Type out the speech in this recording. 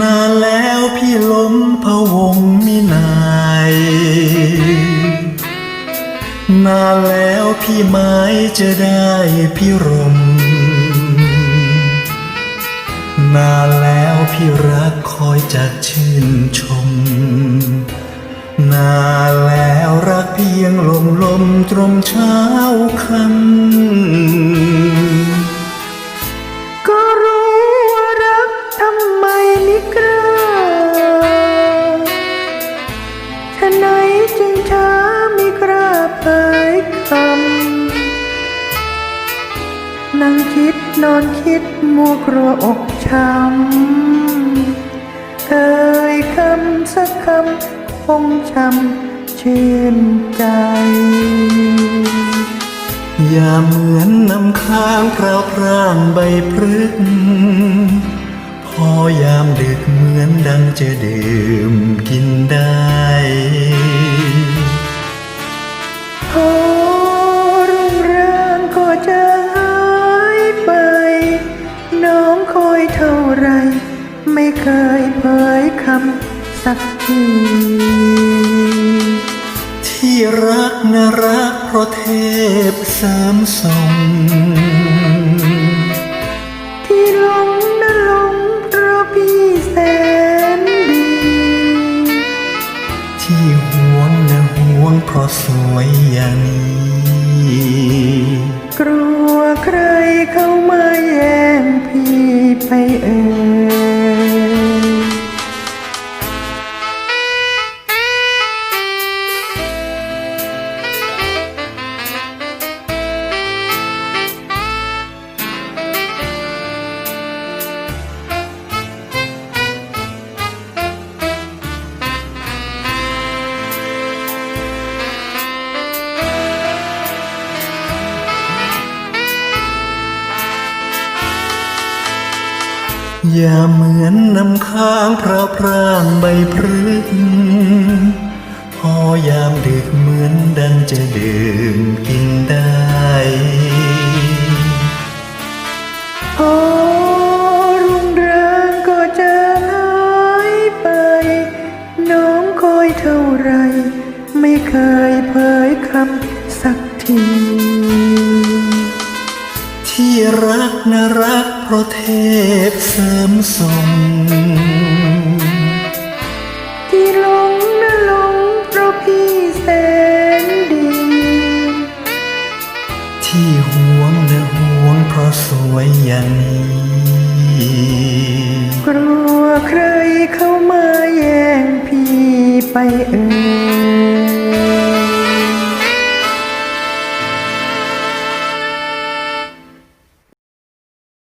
นานแล้วพี่ล้มพะวงมินายนานแล้วพี่ไม้จะได้พี่รม นานแล้วพี่รักคอยจากชื่นชม นานแล้วรักเพียงลมลมตรมเช้าคำ นั่งคิดนอนคิดมัวกลัวอกช้ำเอ่ยคำสักคำคงช้ำชื่นใจ อย่าเหมือนน้ำค้างพราวพร่างใบพฤกพอยามดึกเหมือนดังจะดื่มกินได้ ไม่เคยเผยคำสักที ที่รักนะรักเพราะเทพเสริมส่งที่หลงนะหลงเพราะพี่แสนดี ที่ห่วงนะห่วงเพราะสวยอย่างนี้กลัวใครเข้ามาแย่งพี่ไปเอ่ย อย่าเหมือนน้ำค้างพระพรางใบพฤกพอยามดึกเหมือนดังจะดื่มกินได้พอรุ่งเรืองก็จะหายไป น้องคอยเท่าไร ไม่เคยเผยคำสักที ที่รักนะรัก เพราะเทพเสริมส่งที่หลงนะหลงเพราะพี่แสนดี ที่ห่วงนะห่วงเพราะสวยอย่างนี้กลัวใครเข้ามาแย่งพี่ไปเอ่ย